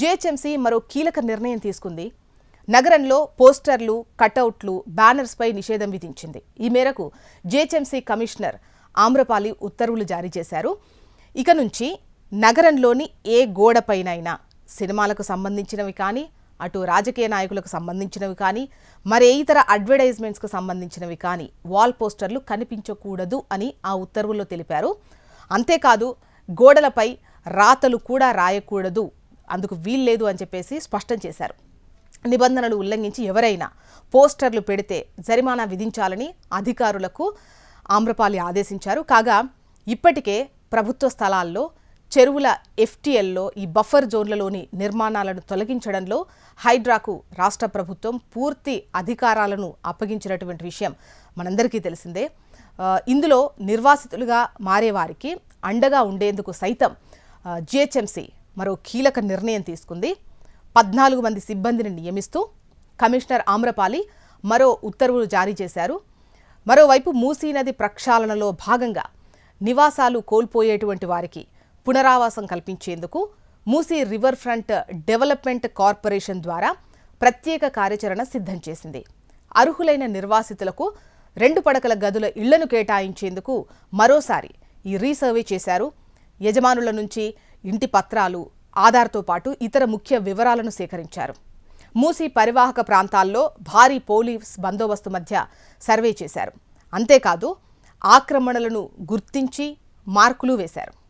GHMC మరో కీలక నిర్ణయం తీసుకుంది. నగరంలో పోస్టర్లు కటౌట్లు బ్యానర్స్పై నిషేధం విధించింది. ఈ మేరకు జీహెచ్ఎంసీ కమిషనర్ ఆమ్రపాలి ఉత్తర్వులు జారీ చేశారు. ఇక నుంచి నగరంలోని ఏ గోడపైనైనా సినిమాలకు సంబంధించినవి కానీ అటు రాజకీయ నాయకులకు సంబంధించినవి కానీ మరే ఇతర అడ్వర్టైజ్మెంట్స్కు సంబంధించినవి కానీ వాల్ పోస్టర్లు కనిపించకూడదు అని ఆ ఉత్తర్వుల్లో తెలిపారు. అంతేకాదు గోడలపై రాతలు కూడా రాయకూడదు అందుకు వీల్లేదు అని చెప్పేసి స్పష్టం చేశారు. నిబంధనలు ఉల్లంఘించి ఎవరైనా పోస్టర్లు పెడితే జరిమానా విధించాలని అధికారులకు ఆమ్రపాలి ఆదేశించారు. కాగా ఇప్పటికే ప్రభుత్వ స్థలాల్లో చెరువుల ఎఫ్టీఎల్లో ఈ బఫర్ జోన్లలోని నిర్మాణాలను తొలగించడంలో హైడ్రాకు రాష్ట్ర ప్రభుత్వం పూర్తి అధికారాలను అప్పగించినటువంటి విషయం మనందరికీ తెలిసిందే. ఇందులో నిర్వాసితులుగా మారేవారికి అండగా ఉండేందుకు సైతం జిహెచ్ఎంసీ మరో కీలక నిర్ణయం తీసుకుంది. పద్నాలుగు మంది సిబ్బందిని నియమిస్తూ కమిషనర్ ఆమ్రపాలి మరో ఉత్తర్వులు జారీ చేశారు. మరోవైపు మూసీ నది ప్రక్షాళనలో భాగంగా నివాసాలు కోల్పోయేటువంటి వారికి పునరావాసం కల్పించేందుకు Musi river front development corporation ద్వారా ప్రత్యేక కార్యాచరణ సిద్ధం చేసింది. అర్హులైన నిర్వాసితులకు రెండు పడకల గదుల ఇళ్ళను కేటాయించేందుకు మరోసారి ఈ రీసర్వే చేశారు. యజమానుల నుంచి ఇంటి పత్రాలు ఆధార్తో పాటు ఇతర ముఖ్య వివరాలను సేకరించారు. మూసీ పరివాహక ప్రాంతాల్లో భారీ పోలీస్ బందోబస్తు మధ్య సర్వే చేశారు. అంతేకాదు ఆక్రమణలను గుర్తించి మార్కులు వేశారు.